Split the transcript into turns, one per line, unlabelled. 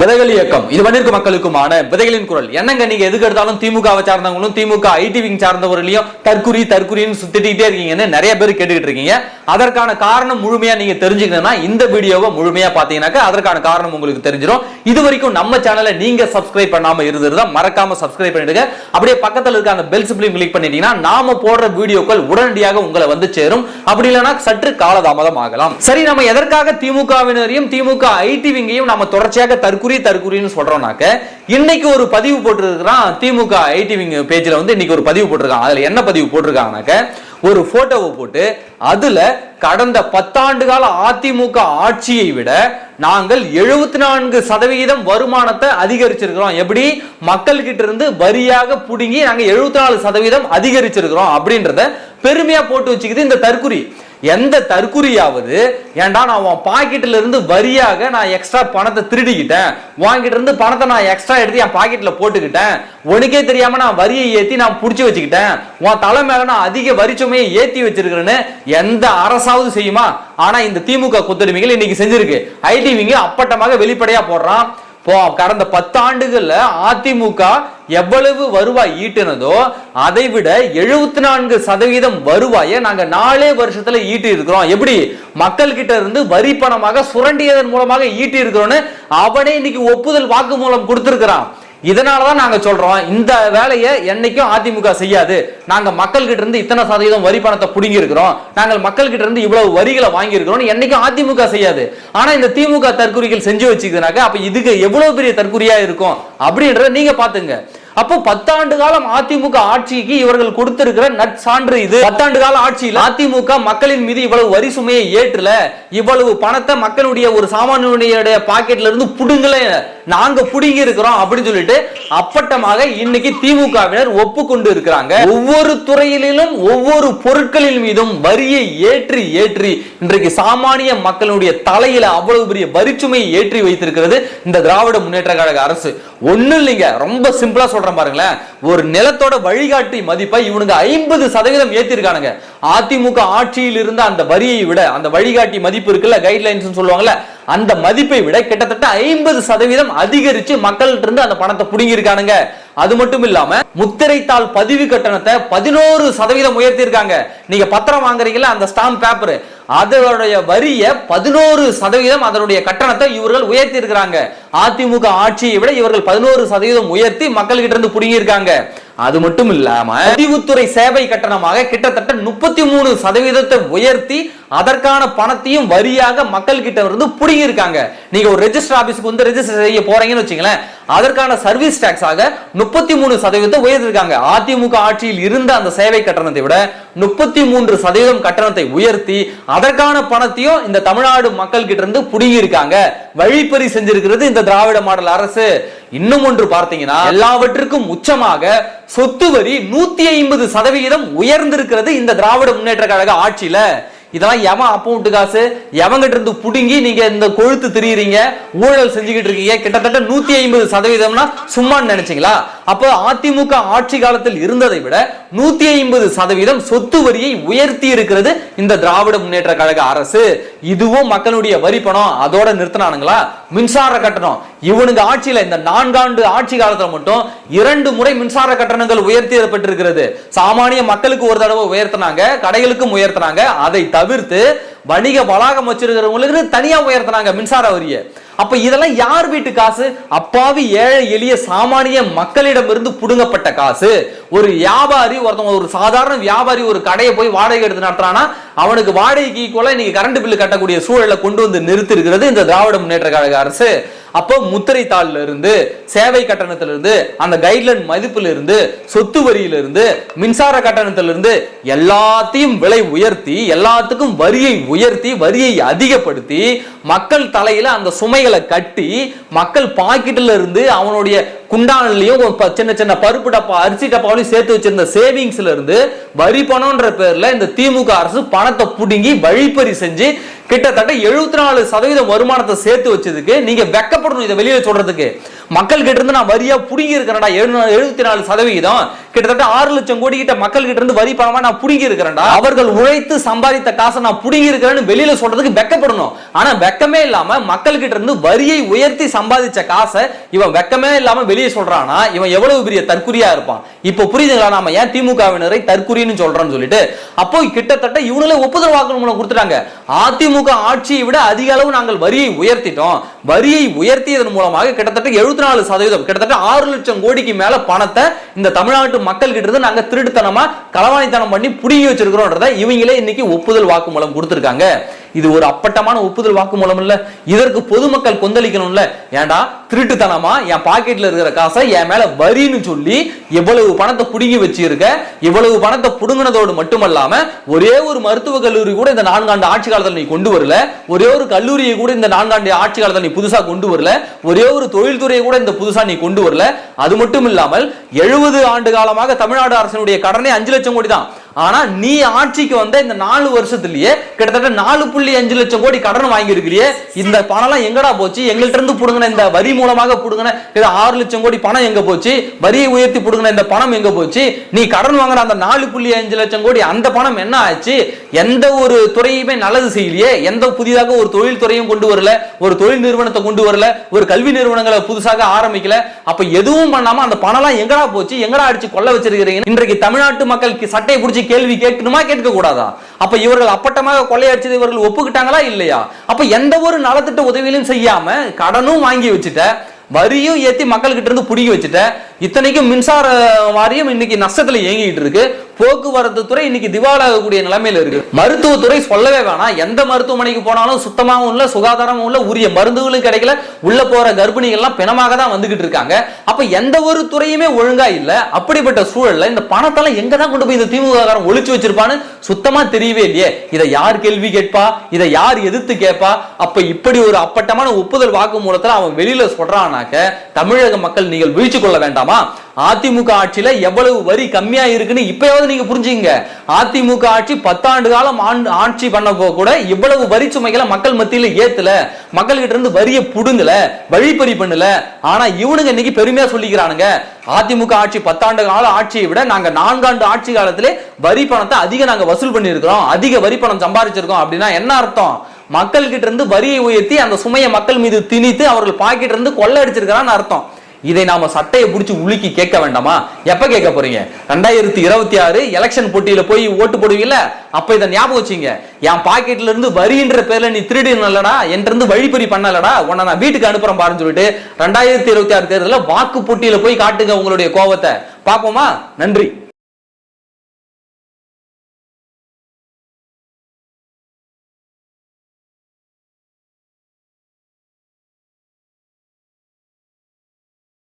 விதைகள் இயக்கம். இது வன்னிற்கு மக்களுக்குமான விதைகளின் குரல். என்னங்க நீங்க எதுக்கு எடுத்தாலும் திமுகவை சார்ந்தவங்களும் திமுக ஐடி விங் சார்ந்தவர்களையும் தற்குறி தற்குறின்னு சுத்திட்டே இருக்கீங்கன்னு நிறைய பேர் கேட்டுக்கிட்டு இருக்கீங்க. அதற்கான காரணம் முழுமையா நீங்க தெரிஞ்சுக்கணும்னா இந்த வீடியோவை முழுமையா பாத்தீங்கன்னாக்கா அதற்கான காரணம் உங்களுக்கு தெரிஞ்சிடும் இது வரைக்கும் நம்ம சேனலை நீங்க சப்ஸ்கிரைப் பண்ணாம இருந்திருந்தா மறக்காம சப்ஸ்கிரைப் பண்ணிடுங்க. அப்படியே பக்கத்துல இருக்க அந்த பெல் சிப்ளையும் கிளிக் பண்ணிட்டீங்கன்னா நாம போடுற வீடியோக்கள் உடனடியாக உங்களை வந்து சேரும். அப்படி இல்லைன்னா சற்று காலதாமதம் ஆகலாம். சரி நம்ம எதற்காக திமுகவினரையும் திமுக ஐடி விங்கையும் நம்ம தொடர்ச்சியாக தற்குறி தற்குறின்னு சொல்றோம்னாக்க இன்னைக்கு ஒரு பதிவு போட்டிருக்கிறான் திமுக ஐடிவிங் பேஜில் பேஜ்ல வந்து இன்னைக்கு ஒரு பதிவு போட்டிருக்கான். அதுல என்ன பதிவு போட்டிருக்காங்கனாக்க ஒரு போட்டோவை போட்டு அதுல கடந்த பத்தாண்டு கால அதிமுக ஆட்சியை விட நாங்கள் எழுபத்தி நான்கு சதவிகிதம் வருமானத்தை அதிகரிச்சிருக்கிறோம். எப்படி? மக்கள் கிட்ட இருந்து வரியாக புடுங்கி நாங்கள் எழுபத்தி நாலு சதவீதம் அதிகரிச்சிருக்கிறோம் அப்படின்றத பெருமையா போட்டு வச்சுக்குது இந்த தற்குறி. எந்த தற்குறியாவது ஏன்டா நான் உன் பாக்கெட்ல இருந்து வரியாக நான் எக்ஸ்ட்ரா பணத்தை திருடிக்கிட்டேன். வாங்கிட்டு இருந்து பணத்தை நான் எக்ஸ்ட்ரா எடுத்து என் பாக்கெட்ல போட்டுக்கிட்டேன். உனக்கே தெரியாம நான் வரியை ஏத்தி நான் புடிச்சு வச்சுக்கிட்டேன். உன் தலை மேல நான் அதிக வரி சுமையை ஏத்தி வச்சிருக்கிறேன்னு எந்த அரசாவது செய்யுமா? ஆனா இந்த திமுக கொத்தடிமைகள் இன்னைக்கு செஞ்சிருக்கு. ஐடிவிங்க அப்பட்டமாக வெளிப்படையா போடுறான். கடந்த கடந்த பத்தாண்டுகள்ல அதிமுக எவ்வளவு வருவாய் ஈட்டினதோ அதை விட எழுபத்தி நான்கு சதவீதம் வருவாயை நாங்க நாலே வருஷத்துல ஈட்டி இருக்கிறோம். எப்படி? மக்கள் கிட்ட இருந்து வரி பணமாக சுரண்டியதன் மூலமாக ஈட்டி இருக்கிறோம்னு அவனே இன்னைக்கு ஒப்புதல் வாக்கு மூலம் கொடுத்திருக்கிறான். இதனாலதான் நாங்க சொல்றோம் இந்த வேலையை என்னைக்கும் அதிமுக செய்யாது. நாங்க மக்கள் கிட்ட இருந்து இத்தனை சதவீதம் வரி பணத்தை புடுங்கி இருக்கிறோம் நாங்கள் மக்கள் கிட்ட இருந்து இவ்வளவு வரிகளை வாங்கி இருக்கிறோம் என்னைக்கும் அதிமுக செய்யாது. ஆனா இந்த திமுக தற்கொலைகள் செஞ்சு வச்சுக்கிறதுனாக்க அப்ப இதுக்கு எவ்வளவு பெரிய தற்குறியா இருக்கும்? அப்படின்றத நீங்க பாத்துங்க அப்போ பத்தாண்டு காலம் அதிமுக ஆட்சிக்கு இவர்கள் கொடுத்திருக்கிற நற்சான்று இது. பத்தாண்டு கால ஆட்சியில் அதிமுக மக்களின் மீது இவ்வளவு வரி சுமையை ஏற்றல இவ்வளவு பணத்தை மக்களுடைய ஒரு சாமானியுடைய பாக்கெட்ல இருந்து புடுங்கல நாங்க புடுங்கி இருக்கிறோம் அப்படின்னு சொல்லிட்டு அப்பட்டமாக இன்னைக்கு திமுகவினர் ஒப்புக்கொண்டு இருக்கிறாங்க. ஒவ்வொரு துறையிலும் ஒவ்வொரு பொருட்களின் மீதும் வரியை ஏற்றி ஏற்றி இன்றைக்கு சாமானிய மக்களுடைய தலையில அவ்வளவு பெரிய வரிச்சுமையை ஏற்றி வைத்திருக்கிறது இந்த திராவிட முன்னேற்ற கழக அரசு. ஒன்றும் இல்லைங்க. ரொம்ப சிம்பிளாக சொல்கிறேன் பாருங்களேன். ஒரு நிலத்தோட வழிகாட்டி மதிப்பை இவனுங்க ஐம்பது சதவீதம் ஏற்றிருக்கானுங்க அதிமுக ஆட்சியில் இருந்த அந்த வரியை விட அந்த வழிகாட்டி மதிப்பு இருக்குல்ல கைட்லைன்ஸ் சொல்லுவாங்கல்ல அந்த மதிப்பை விட கிட்டத்தட்ட ஐம்பது சதவீதம் அதிகரிச்சு மக்கள்கிட்ட இருந்து அந்த பணத்தை பிடுங்கியிருக்கானுங்க. அது மட்டும் இல்லாம முத்திரைத்தாள் பதிவு கட்டணத்தை பதினோரு சதவீதம் உயர்த்தி இருக்காங்க நீங்க பத்திரம் வாங்குறீங்களா அந்த ஸ்டாம்ப் பேப்பர் அதனுடைய வரிய பதினோரு சதவீதம் அதனுடைய கட்டணத்தை இவர்கள் உயர்த்தி இருக்கிறாங்க அதிமுக ஆட்சியை விட இவர்கள் பதினோரு சதவீதம் உயர்த்தி மக்கள்கிட்ட இருந்து புடுங்கி இருக்காங்க அது மட்டும் இல்லாம பதிவுத்துறை சேவை கட்டணமாக கிட்டத்தட்ட முப்பத்தி மூணு சதவீதத்தை உயர்த்தி அதற்கான பணத்தையும் வரியாக மக்கள் கிட்ட இருந்து புடுங்கி இருக்காங்க நீங்க ஒரு ரெஜிஸ்டர் ஆபீஸ்க்கு வந்து ரெஜிஸ்டர் செய்ய போறீங்கன்னு வச்சுங்களேன் அதற்கான சர்வீஸ் டாக்ஸ் ஆக முப்பத்தி மூணு சதவீதத்தை உயர்த்திருக்காங்க. அதிமுக ஆட்சியில் இருந்த அந்த சேவை கட்டணத்தை விட முப்பத்தி மூன்று சதவீதம் கட்டணத்தை உயர்த்தி அதற்கான பணத்தையும் இந்த தமிழ்நாடு மக்கள் கிட்ட இருந்து புடுங்கி இருக்காங்க வழிப்பறி செஞ்சிருக்கிறது இந்த திராவிட மாடல் அரசு. இன்னும் ஒன்று பார்த்தீங்கன்னா எல்லாவற்றுக்கும் உச்சமாக சொத்து வரி நூத்தி ஐம்பது சதவிகிதம் உயர்ந்திருக்கிறது இந்த திராவிட முன்னேற்ற கழக ஆட்சியில. இதெல்லாம் எவன் அப்பவுண்ட் விட்டு காசு? எவங்கிட்ட இருந்து புடுங்கி நீங்க இந்த கொழுத்து திரியுறீங்க? ஊழல் செஞ்சுக்கிட்டு இருக்கீங்க? கிட்டத்தட்ட நூத்தி ஐம்பது சதவீதம்னா சும்மான்னு நினைச்சீங்களா? அப்போ அதிமுக ஆட்சி காலத்தில் இருந்ததை விட நூத்தி ஐம்பது சதவீதம் சொத்து வரியை உயர்த்தி இருக்கிறது இந்த திராவிட முன்னேற்ற கழக அரசு. இதுவும் மக்களுடைய வரி பணம். அதோட நிறுத்தினானுங்களா? மின்சார கட்டணம். இவனுங்க ஆட்சியில இந்த நான்காண்டு ஆட்சி காலத்துல மட்டும் இரண்டு முறை மின்சார கட்டணங்கள் உயர்த்திடப்பட்டிருக்கிறது சாமானிய மக்களுக்கு ஒரு தடவை உயர்த்தினாங்க கடைகளுக்கும் உயர்த்தினாங்க. அதை தவிர்த்து வணிக வளாகம் வச்சிருக்கிறவங்களுக்கு தனியா உயர்த்தினாங்க மின்சார வரியை. அப்ப இதெல்லாம் யார் வீட்டு காசு? அப்பாவி ஏழை எளிய சாமானிய மக்களிடம் இருந்து புடுங்கப்பட்ட காசு. ஒரு வியாபாரி ஒருத்தவங்க ஒரு சாதாரண வியாபாரி ஒரு கடையை போய் வாடகை எடுத்து நடத்துறானா அவனுக்கு வாடகைக்கு ஈக்குவலா இன்னைக்கு கரண்ட் பில்லு கட்டக்கூடிய சூழலை கொண்டு வந்து நிறுத்தி இருக்கிறது இந்த திராவிட முன்னேற்ற கழக அரசு. அப்போ முத்திரை தாள்ல இருந்து சேவை கட்டணத்துல இருந்து அந்த கைட்லைன் மதிப்புல இருந்து சொத்து வரியில இருந்து மின்சார கட்டணத்துல இருந்து எல்லாத்தையும் விலை உயர்த்தி எல்லாத்துக்கும் வரியை உயர்த்தி வரியை அதிகப்படுத்தி மக்கள் தலையில அந்த சுமைகளை கட்டி மக்கள் பாக்கெட்ல இருந்து அவனுடைய குண்டானிலையும் சின்ன சின்ன பருப்பு டப்பா அரிசி டப்பாவிலையும் சேர்த்து வச்சிருந்த சேவிங்ஸ்ல இருந்து வரி பணம்ன்ற பேர்ல இந்த திமுக அரசு பணத்தை புடுங்கி வழிப்பறி செஞ்சு கிட்டத்தட்ட எழுபத்தி நாலு சதவீதம் வருமானத்தை சேர்த்து வச்சதுக்கு நீங்க வெக்கப்படணும் இதை வெளியில சொல்றதுக்கு. மக்கள் கிட்ட இருந்து நான் வரியா புடுங்கி இருக்கிறேன்டா எழுபத்தி நாலு சதவீதம் கிட்டத்தட்ட ஆறு லட்சம் கோடி கிட்ட மக்கள் கிட்ட இருந்து வரி பணமா நான் புடுங்கி இருக்கிறேன்டா அவர்கள் உழைத்து சம்பாதித்த காசை நான் புடுங்கி இருக்கிறேன்னு வெளியில சொல்றதுக்கு வெக்கப்படணும். ஆனா வெக்கமே இல்லாம மக்கள் கிட்ட இருந்து வரியை உயர்த்தி சம்பாதிச்ச காசை இவன் வெக்கமே இல்லாம வெளியே சொல்றானா இவன் எவ்வளவு பெரிய தற்குறியா இருப்பான். இப்போ புரியுதுங்களா? நாம ஏன் திமுகவினரை தற்குறின்னு சொல்றோம்னு சொல்லிட்டு. அப்போ கிட்டத்தட்ட இவங்களே ஒப்புதல் வாக்குமூலம் கொடுத்துட்டாங்க. அதிமுக ஆட்சியை விட அதிக அளவு நாங்கள் வரியை உயர்த்திட்டோம். வரியை உயர்த்தியதன் மூலமாக கிட்டத்தட்ட எழுபத்தி நாலு சதவீதம். கிட்டத்தட்ட ஆறு லட்சம் கோடிக்கு மேல பணத்தை இந்த தமிழ்நாட்டு மக்கள் கிட்ட இருந்து நாங்க திருட்டுத்தனமா களவாணித்தனம் பண்ணி புடுங்கி வச்சிருக்கிறோன்றத இவங்களே இன்னைக்கு ஒப்புதல் வாக்குமூலம் கொடுத்திருக்காங்க. இது ஒரு அப்பட்டமான ஒப்புதல் வாக்குமூலம் இல்ல. இதற்கு பொதுமக்கள் கொந்தளிக்கணும்ல. ஏன்டா? திருட்டுத்தனமா என் பாக்கெட்ல இருக்கிற காசை என் மேல வரின்னு சொல்லி இவ்வளவு பணத்தை புடுங்கி வச்சிருக்க இவ்வளவு பணத்தை புடுங்கினதோடு மட்டுமல்லாம ஒரே ஒரு மருத்துவ கல்லூரி கூட இந்த நான்காண்டு ஆட்சி காலத்தில் நீ கொண்டு வரல. ஒரே ஒரு கல்லூரியை கூட இந்த நான்காண்டு ஆட்சி காலத்தில் நீ புதுசா கொண்டு வரல. ஒரே ஒரு தொழில்துறையை கூட இந்த புதுசா நீ கொண்டு வரல. அது மட்டும் இல்லாமல் எழுபது ஆண்டு காலமாக தமிழ்நாடு அரசினுடைய கடனே அஞ்சு லட்சம் கோடி தான். ஆனா நீ ஆட்சிக்கு வந்த இந்த நாலு வருஷத்துலயே கிட்டத்தட்ட நாலு புள்ளி அஞ்சு லட்சம் கோடி கடன் வாங்கி இருக்கிறியே இந்த பணம் எல்லாம் எங்கடா போச்சு? எங்கள்ட்ட இருந்து புடுங்கின இந்த வரி மூலமாக புடுங்கின இது ஆறு லட்சம் கோடி பணம் எங்க போச்சு? வரியை உயர்த்தி புடுங்கின இந்த பணம் எங்க போச்சு? நீ கடன் வாங்குற அந்த நாலு புள்ளி அஞ்சு லட்சம் கோடி அந்த பணம் என்ன ஆச்சு? எந்த ஒரு துறையுமே நல்லது செய்யலையே. எந்த புதிதாக ஒரு தொழில் துறையும் கொண்டு வரல. ஒரு தொழில் நிறுவனத்தை கொண்டு வரல. ஒரு கல்வி நிறுவனங்களை புதுசாக ஆரம்பிக்கல. அப்ப எதுவும் பண்ணாம அந்த பணம் எல்லாம் எங்கடா போச்சு? எங்கடா அடிச்சு கொள்ள வச்சிருக்கிறீங்க? இன்றைக்கு தமிழ்நாட்டு மக்களுக்கு சட்டையை பிடிச்சி கேள்வி கேட்கணுமா கேட்க கூடாதா அப்ப இவர்கள் அப்பட்டமாக கொள்ளையடிச்சது இவர்கள் ஒப்புக்கிட்டாங்களா இல்லையா? அப்ப எந்த ஒரு நலத்திட்ட உதவியிலும் செய்யாம கடனும் வாங்கி வச்சுட்ட வரியும் ஏத்தி மக்கள்கிட்ட இருந்து புடிக்க வச்சுட்ட இத்தனைக்கும் மின்சார வாரியம் இன்னைக்கு நஷ்டத்துல இயங்கிட்டு இருக்கு. போக்குவரத்து துறை இன்னைக்கு திவாலாகக்கூடிய நிலைமையில இருக்கு. மருத்துவத்துறை சொல்லவே வேணாம். எந்த மருத்துவமனைக்கு போனாலும் சுத்தமாகவும் இல்லை சுகாதாரமும் இல்லை உரிய மருந்துகளும் கிடைக்கல. உள்ள போற கர்ப்பிணிகள்லாம் பிணமாக தான் வந்துகிட்டு இருக்காங்க. அப்ப எந்த ஒரு துறையுமே ஒழுங்கா இல்லை. அப்படிப்பட்ட சூழல்ல இந்த பணத்தெல்லாம் எங்க தான் கொண்டு போய் இந்த திமுக காரன் வச்சிருப்பான்னு சுத்தமா தெரியவே இல்லையே. இதை யார் கேள்வி கேட்பா? இதை யார் எதிர்த்து கேட்பா? அப்ப இப்படி ஒரு அப்பட்டமான ஒப்புதல் வாக்கு மூலத்துல அவன் வெளியில சொல்றானாக்க தமிழக மக்கள் நீங்கள் வீழ்ச்சி கொள்ள வேண்டாமா? அதிமுக ஆட்சியில எவ்வளவு வரி கம்மியா இருக்குன்னு இப்பயாவது நீங்க புரிஞ்சுங்க அதிமுக ஆட்சி பத்தாண்டு காலம் ஆண்டு ஆட்சி பண்ணப்போ கூட இவ்வளவு வரி சுமைகளை மக்கள் மத்தியில ஏத்துல. மக்கள் கிட்ட இருந்து வரியை புடுங்கல வழிப்பறி பண்ணல. ஆனா இவனுங்க இன்னைக்கு பெருமையா சொல்லிக்கிறானுங்க. அதிமுக ஆட்சி பத்தாண்டு கால ஆட்சியை விட நாங்க நான்காண்டு ஆட்சி காலத்திலே வரி பணத்தை அதிக நாங்க வசூல் பண்ணியிருக்கிறோம். அதிக வரி பணம் சம்பாதிச்சிருக்கோம் அப்படின்னா என்ன அர்த்தம்? மக்கள் கிட்ட இருந்து வரியை உயர்த்தி அந்த சுமையை மக்கள் மீது திணித்து அவர்கள் பாக்கெட் இருந்து கொள்ளை அடிச்சிருக்கிறான்னு அர்த்தம். இதை நாம சட்டையை பிடிச்சி உலுக்கி கேட்க வேண்டாமா? எப்ப கேட்க போறீங்க? ரெண்டாயிரத்தி இருபத்தி ஆறு எலெக்ஷன் போட்டியில போய் ஓட்டு போடுவீங்கல்ல அப்ப இதை ஞாபகம் வச்சுங்க. என் பாக்கெட்ல இருந்து வரின்ற பேர்ல நீ திருடினல்லடா இருந்து வழிப்பறி பண்ணலடா உன்னை நான் வீட்டுக்கு அனுப்புறேன் பாருன்னு சொல்லிட்டு ரெண்டாயிரத்தி இருபத்தி ஆறு தேர்தலில் வாக்கு போட்டியில போய் காட்டுங்க உங்களுடைய கோபத்தை பார்ப்போமா? நன்றி.